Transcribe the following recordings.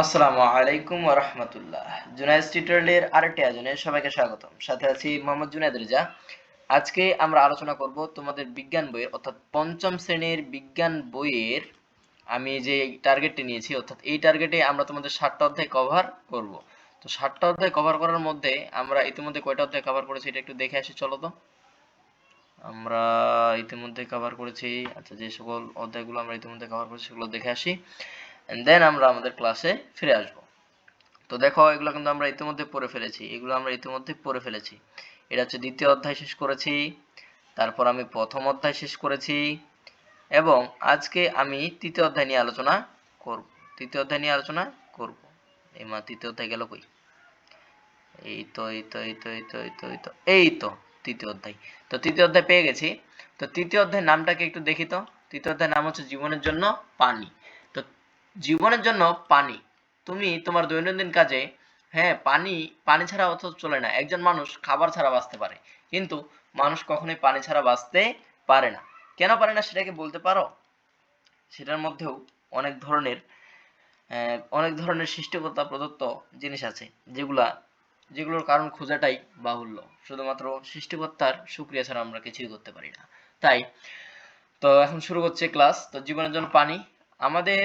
আসসালামু আলাইকুম ওয়া রাহমাতুল্লাহ। জুনাইদ টিউটোরিয়ালের আরেকটি আয়োজনে সবাইকে স্বাগতম। সাথে আছি মোহাম্মদ জুনাইদ রেজা। আজকে আমরা আলোচনা করব তোমাদের বিজ্ঞান বইয়ের, অর্থাৎ পঞ্চম শ্রেণির বিজ্ঞান বইয়ের, আমি যে টার্গেটটি নিয়েছি, অর্থাৎ এই টার্গেটে আমরা তোমাদের ষাটটা অধ্যায় কভার করব। তো ষাটটা অধ্যায় কভার করার মধ্যে আমরা ইতিমধ্যে কয়টা অধ্যায় কভার করেছি এটা একটু দেখে আসি, চলো তো। আমরা ইতিমধ্যে কভার করেছি আচ্ছা যে সকল অধ্যায়গুলো আমরা ইতিমধ্যে কভার করেছি সেগুলো দেখে আসি। এন্ড দেন আমরা আমাদের ক্লাসে ফিরে আসব। তো দেখো, এগুলো কিন্তু আমরা ইতিমধ্যে পড়ে ফেলেছি। এগুলো আমরা ইতিমধ্যে পড়ে ফেলেছি। এটা হচ্ছে দ্বিতীয় অধ্যায় শেষ করেছি। তারপর আমি প্রথম অধ্যায় শেষ করেছি। এবং আজকে আমি তৃতীয় অধ্যায় নিয়ে আলোচনা করব। তৃতীয় অধ্যায় নিয়ে আলোচনা করব। এই মা, তৃতীয় অধ্যায় গেল কই? এই তো এই তো এই তো এই তো এই তো এই তো এই তো, তৃতীয় অধ্যায়। তো তৃতীয় অধ্যায় পেয়ে গেছি। তো তৃতীয় অধ্যায়ের নামটাকে একটু দেখি তো। তৃতীয় অধ্যায়ের নাম হচ্ছে জীবনের জন্য পানি। জীবনের জন্য পানি। তুমি তোমার দৈনন্দিন কাজে হ্যাঁ পানি পানি ছাড়া অত চলে না। একজন মানুষ খাবার ছাড়া বাঁচতে পারে। কিন্তু মানুষ কখনোই পানি ছাড়া বাঁচতে পারে না। কেন পারে না সেটাকে বলতে পারো? সেটার মধ্যেও অনেক ধরনের অনেক ধরনের সৃষ্টিকর্তা প্রদত্ত জিনিস আছে, যেগুলা, যেগুলোর কারণ খোঁজাটাই বাহুল্য। শুধুমাত্র সৃষ্টিকর্তার সুক্রিয়া ছাড়া আমরা কিছুই করতে পারি না। তাই, তো এখন শুরু হচ্ছে ক্লাস। তো জীবনের জন্য পানি। আমাদের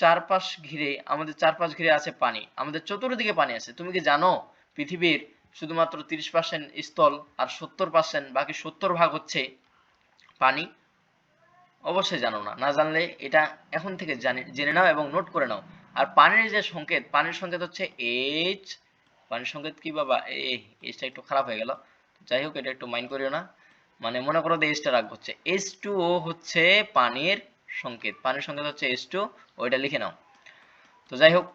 চারপাশ ঘিরে, আমাদের চারপাশ ঘিরে আছে পানি। আমাদের চতুর্দিকে পানি আছে। তুমি কি জানো, পৃথিবীর শুধুমাত্র তিরিশ পার্সেন্ট স্থল আর সত্তর পার্সেন্ট বাকি সত্তর ভাগ হচ্ছে পানি? অবশ্যই জানো না। না জানলে এটা এখন থেকে জানে জেনে নাও এবং নোট করে নাও। আর পানির যে সংকেত, পানির সংকেত হচ্ছে এইচ পানির সংকেত কি বাবা? এই এইচটা একটু খারাপ হয়ে গেল। যাই হোক, এটা একটু মাইন্ড করিও না। মানে মনে করো যে এইচটা রাখব হচ্ছে। এইচ টু ও হচ্ছে পানির সংকেত। পানির সংকেত হচ্ছে এইচ টু ওইটা লিখে নাও। তো যাই হোক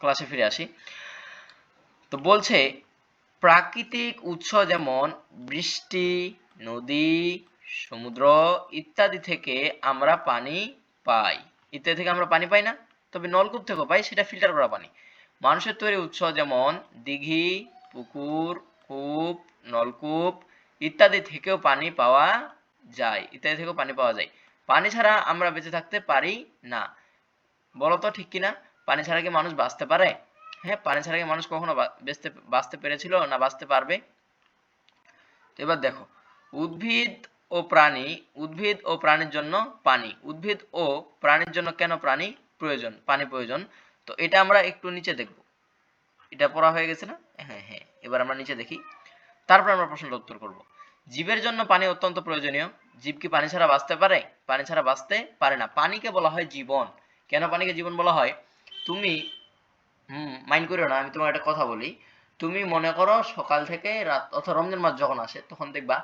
ক্লাসে ফিরে আসি। তো বলছে, প্রাকৃতিক উৎস যেমন বৃষ্টি, নদী, সমুদ্র ইত্যাদি থেকে আমরা পানি পাই। ইত্যাদি থেকে আমরা পানি পাই না, তবে নলকূপ থেকেও পাই, সেটা ফিল্টার করা পানি। মানুষের তৈরি উৎস যেমন দিঘি, পুকুর, কূপ, নলকূপ ইত্যাদি থেকেও পানি পাওয়া যায়, ইত্যাদি থেকেও পানি পাওয়া যায়। পানি ছাড়া আমরা বেঁচে থাকতে পারি না। বলো তো ঠিক কিনা? পানি ছাড়া কি মানুষ বাঁচতে পারে? হ্যাঁ পানি ছাড়া কি মানুষ কখনো বেঁচতে বাঁচতে পেরেছিল না বাঁচতে পারবে? এবার দেখো, উদ্ভিদ ও প্রাণী, উদ্ভিদ ও প্রাণীর জন্য পানি। উদ্ভিদ ও প্রাণীর জন্য কেন প্রাণী প্রয়োজন? পানি প্রয়োজন। তো এটা আমরা একটু নিচে দেখব। এটা পড়া হয়ে গেছে না? হ্যাঁ হ্যাঁ এবার আমরা নিচে দেখি। তারপর আমরা প্রশ্নটা উত্তর করব। জীবের জন্য পানি অত্যন্ত প্রয়োজনীয়। জীব কি পানি ছাড়া বাঁচতে পারে? পানি ছাড়া বাঁচতে পারে না। পানিকে বলা হয় জীবন। কেন পানিকে জীবন বলা হয়? তুমি মাইন্ড করিও না, আমি তোমার একটা কথা বলি। তুমি মনে করো সকাল থেকে রাত অথবা রমজান মাস যখন আসে, তখন দেখবা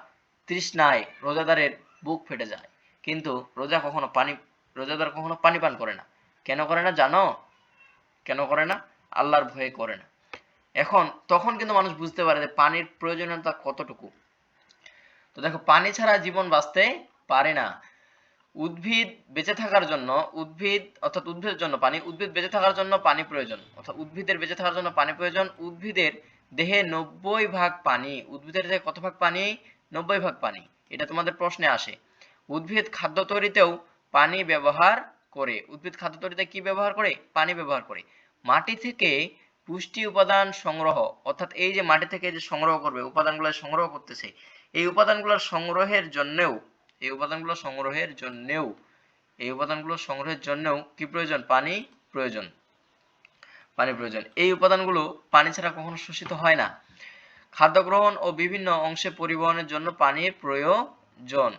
তৃষ্ণায় রোজাদারের বুক ফেটে যায়। কিন্তু রোজা কখনো পানি, রোজাদার কখনো পানি পান করে না। কেন করে না জানো? কেন করে না? আল্লাহর ভয়ে করে না। এখন, তখন কিন্তু মানুষ বুঝতে পারে যে পানির প্রয়োজনীয়তা কতটুকু। তো দেখো, পানি ছাড়া জীবন বাঁচতে পারে না। উদ্ভিদ বেঁচে থাকার জন্য, উদ্ভিদ অর্থাৎ উদ্ভিদের জন্য পানি, উদ্ভিদ বেঁচে থাকার জন্য পানি প্রয়োজন। অর্থাৎ উদ্ভিদের বেঁচে থাকার জন্য পানি প্রয়োজন, উদ্ভিদের দেহে নব্বই ভাগ পানি, উদ্ভিদের দেহে কত ভাগ পানি? নব্বই ভাগ পানি। এটা তোমাদের প্রশ্নে আসে। উদ্ভিদ খাদ্য তৈরিতেও পানি ব্যবহার করে। উদ্ভিদ খাদ্য তৈরিতে কি ব্যবহার করে? পানি ব্যবহার করে। মাটি থেকে পুষ্টি উপাদান সংগ্রহ, অর্থাৎ এই যে মাটি থেকে যে সংগ্রহ করবে, উপাদানগুলো সংগ্রহ করতেছে এই উপাদানগুলোর সংগ্রহের জন্যেও, এই উপাদানগুলো সংগ্রহের জন্যেও, এই উপাদানগুলো সংগ্রহের জন্যেও কি প্রয়োজন? পানি প্রয়োজন। পানি প্রয়োজন। এই উপাদানগুলো পানি ছাড়া কখনো শোষিত হয় না। খাদ্য গ্রহণ ও বিভিন্ন অংশে পরিবহনের জন্য পানির প্রয়োজন।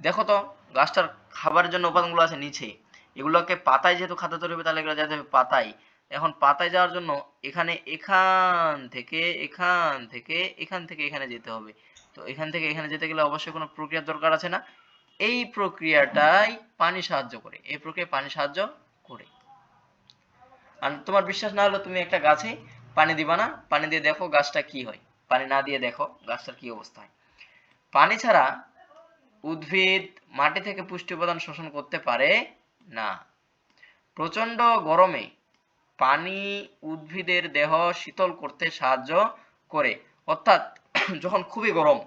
দেখো তো, গাছটার খাবারের জন্য উপাদানগুলো আছে নিচে। এগুলোকে পাতায় যেহেতু খাদ্য তৈরি হবে, তাহলে এগুলো যেতে হবে পাতায়। এখন পাতায় যাওয়ার জন্য এখানে এখান থেকে এখান থেকে এখান থেকে, এখানে যেতে হবে। তো এখান থেকে এখানে যেতে গেলে অবশ্যই কোনো প্রক্রিয়ার দরকার আছে না। এই প্রক্রিয়াটাই পানি সাহায্য করে। এই প্রক্রিয়া পানি সাহায্য করে। আর তোমার বিশ্বাস না হলে তুমি একটা গাছে পানি দিবা না। পানি দিয়ে দেখো গাছটা কি হয়। পানি না দিয়ে দেখো গাছটার কি অবস্থা হয়। পানি ছাড়া উদ্ভিদ মাটি থেকে পুষ্টি উপাদান শোষণ করতে পারে না। প্রচণ্ড গরমে পানি উদ্ভিদের দেহ শীতল করতে সাহায্য করে। অর্থাৎ যখন খুবই গরম,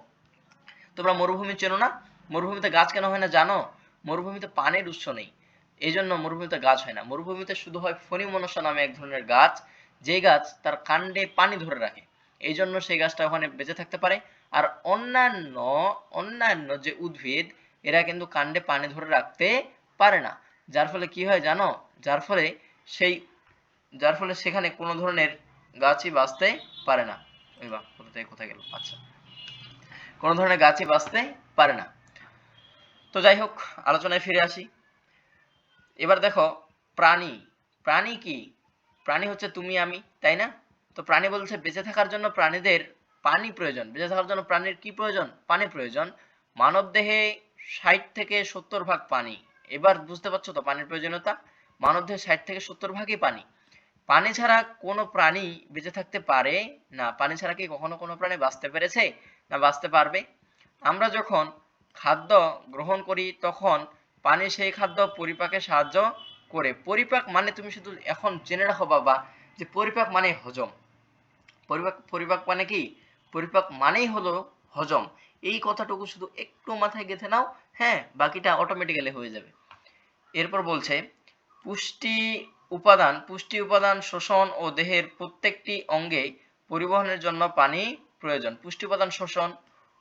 তোমরা মরুভূমি চেনো না? মরুভূমিতে গাছ কেন হয় না জানো? মরুভূমিতে পানির উৎস নেই। এই জন্য মরুভূমিতে গাছ হয় না। মরুভূমিতে শুধু হয় ফণি মনসা নামে এক ধরনের গাছ। যে গাছ তার কাণ্ডে পানি ধরে রাখে। এই জন্য সেই গাছটা ওখানে বেঁচে থাকতে পারে। আর অন্যান্য অন্যান্য যে উদ্ভিদ, এরা কিন্তু কাণ্ডে পানি ধরে রাখতে পারে না। যার ফলে কি হয় জানো? যার ফলে সেই, যার ফলে সেখানে কোনো ধরনের গাছই বাঁচতে পারে না। ওই বা কোথা থেকে কোথায় গেল? আচ্ছা। কোনো ধরনের গাছই বাঁচতে পারে না। তো যাই হোক, আলোচনায় ফিরে আসি। এবার দেখো, প্রাণী। প্রাণী কি? প্রাণী হচ্ছে তুমি, আমি, তাই না? তো প্রাণী বলছে বেঁচে থাকার জন্য প্রাণীদের পানি প্রয়োজন। বেঁচে থাকার জন্য প্রাণীর কি প্রয়োজন? পানি প্রয়োজন। মানব দেহে ষাট থেকে সত্তর ভাগ পানি। এবার বুঝতে পারছ তো পানির প্রয়োজনীয়তা? মানব দেহে ষাট থেকে সত্তর ভাগই পানি। পানি ছাড়া কোনো প্রাণী বেঁচে থাকতে পারে না। পানি ছাড়া কি কখনো কোনো প্রাণী বাঁচতে পেরেছে না বাঁচতে পারবে? আমরা যখন খাদ্য গ্রহণ করি, তখন পানি সেই খাদ্য পরিপাকে সাহায্য করে। পরিপাক মানে তুমি শুধু এখন জেনে রাখো বাবা যে পরিপাক মানে হজম। পরিপাক পরিপাক মানে কি? পরিপাক মানেই হলো হজম। এই কথাটুকু শুধু একটু মাথায় গেঁথে নাও হ্যাঁ বাকিটা অটোমেটিক্যালি হয়ে যাবে। এরপর বলছে, পুষ্টি উপাদান, পুষ্টি উপাদান, শোষণ ও দেহের প্রত্যেকটি অঙ্গে পরিবহনের জন্য পানি প্রয়োজন। পুষ্টি উপাদান, শোষণ,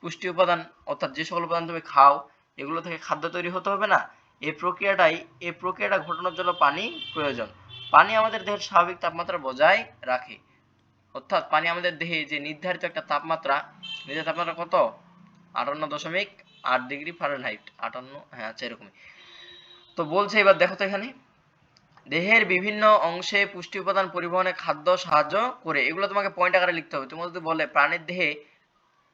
পুষ্টি উপাদান অর্থাৎ যে সকল উপাদান তুমি খাও, এগুলো থেকে খাদ্য তৈরি হতে হবে না। এই প্রক্রিয়াটাই এই প্রক্রিয়াটা ঘটানোর জন্য পানি প্রয়োজন। পানি আমাদের দেহের স্বাভাবিক তাপমাত্রা বজায় রাখে। অর্থাৎ পানি আমাদের দেহে যে নির্ধারিত একটা তাপমাত্রা, নির্ধারিত তাপমাত্রা কত? আটান্ন দশমিক আট ডিগ্রি ফারেনহাইট। আটান্ন হ্যাঁ আচ্ছা এরকমই। তো বলছে এবার দেখো তো এখানে। দেহের বিভিন্ন অংশে পুষ্টি উপাদান পরিবহনে খাদ্য সাহায্য করে। এগুলো তোমাকে পয়েন্ট আকারে লিখতে হবে। তুমি যদি বলে প্রাণীর দেহে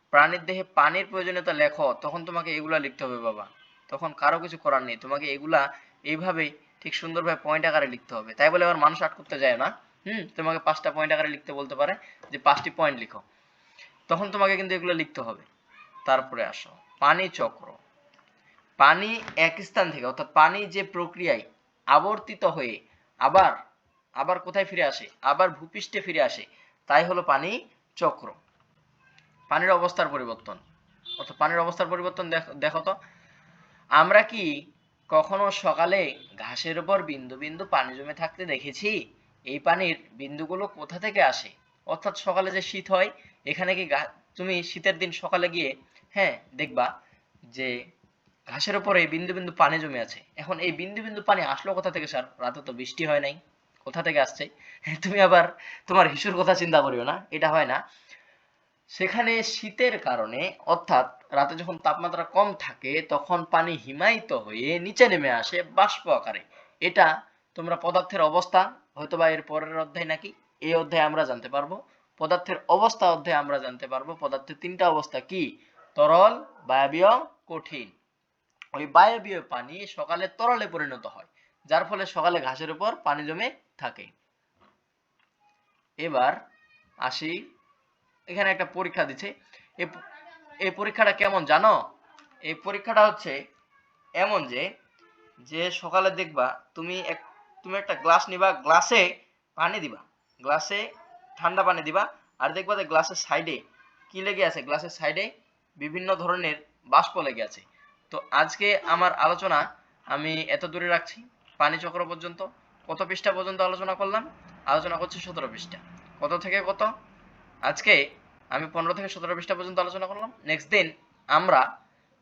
প্রাণীর দেহে পানির প্রয়োজনীয়তা লেখো, তখন তোমাকে এগুলা লিখতে হবে বাবা। তখন কারও কিছু করার নেই। তোমাকে এগুলা এইভাবেই ঠিক সুন্দরভাবে পয়েন্ট আকারে লিখতে হবে। তাই বলে আবার মানুষ আট করতে যায় না। হুম? তোমাকে পাঁচটা পয়েন্ট আকারে লিখতে বলতে পারে। যে পাঁচটি পয়েন্ট লিখো। তখন তোমাকে কিন্তু এগুলো লিখতে হবে। তারপরে আসো। পানি চক্র। পানি এক স্থান থেকে, অর্থাৎ পানি যে প্রক্রিয়ায় আবর্তিত হয়ে আবার আবার কোথায় ফিরে আসে? আবার ভূপৃষ্ঠে ফিরে আসে। তাই হলো পানি চক্র। পানির অবস্থার পরিবর্তন। অর্থাৎ পানির অবস্থার পরিবর্তন দেখো তো। আমরা কি কখনো সকালে ঘাসের উপর বিন্দু বিন্দু পানি জমে থাকতে দেখেছি? এই পানির বিন্দুগুলো কোথা থেকে আসে? অর্থাৎ সকালে যে শীত হয়, এখানে কি তুমি শীতের দিন সকালে গিয়ে হ্যাঁ দেখবা যে ঘাসের উপরে বিন্দু বিন্দু পানি জমে আছে। এখন এই বিন্দু বিন্দু পানি আসলো কোথা থেকে, স্যার? রাতে তো বৃষ্টি হয় নাই। কোথা থেকে আসছে? তুমি আবার তোমার হিসুর কথা চিন্তা করিও না, এটা হয় না। সেখানে শীতের কারণে, অর্থাৎ রাতে যখন তাপমাত্রা কম থাকে, তখন পানি হিমায়িত হয়ে নিচে নেমে আসে বাষ্প আকারে। এটা তোমরা পদার্থের অবস্থা, হয়তোবা এর পরের অধ্যায় নাকি? এই অধ্যায়ে আমরা জানতে পারব। পদার্থের অবস্থা অধ্যায়ে আমরা জানতে পারব। পদার্থের তিনটা অবস্থা কি? তরল, বায়বীয়, কঠিন। ওই বায়বীয় পানি সকালে তরলে পরিণত হয়, যার ফলে সকালে ঘাসের উপর পানি জমে থাকে। এবার আসি, এখানে একটা পরীক্ষা দিচ্ছে এই পরীক্ষাটা কেমন জানো? এই পরীক্ষাটা হচ্ছে এমন যে যে সকালে দেখবা তুমি এক, তুমি একটা গ্লাস নিবা, গ্লাসে পানি দিবা। গ্লাসে ঠান্ডা পানি দিবা, আর দেখবা যে গ্লাসের সাইডে কি লেগে আছে? গ্লাসের সাইডে বিভিন্ন ধরনের বাষ্প লেগে আছে। তো আজকে আমার আলোচনা আমি এত দূরে রাখছি, পানি চক্র পর্যন্ত, কত পৃষ্ঠা পর্যন্ত আলোচনা করলাম? আলোচনা করছি সতেরো পৃষ্ঠা। কত থেকে কত? আজকে আমি পনেরো থেকে সতেরো পৃষ্ঠা পর্যন্ত আলোচনা করলাম। নেক্সট দিন আমরা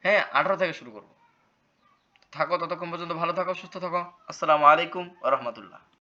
হ্যাঁ আঠারো থেকে শুরু করব। থাকো ততক্ষণ পর্যন্ত ভালো থাকো, সুস্থ থাকো। আসসালামু আলাইকুম রহমতুল্লাহ।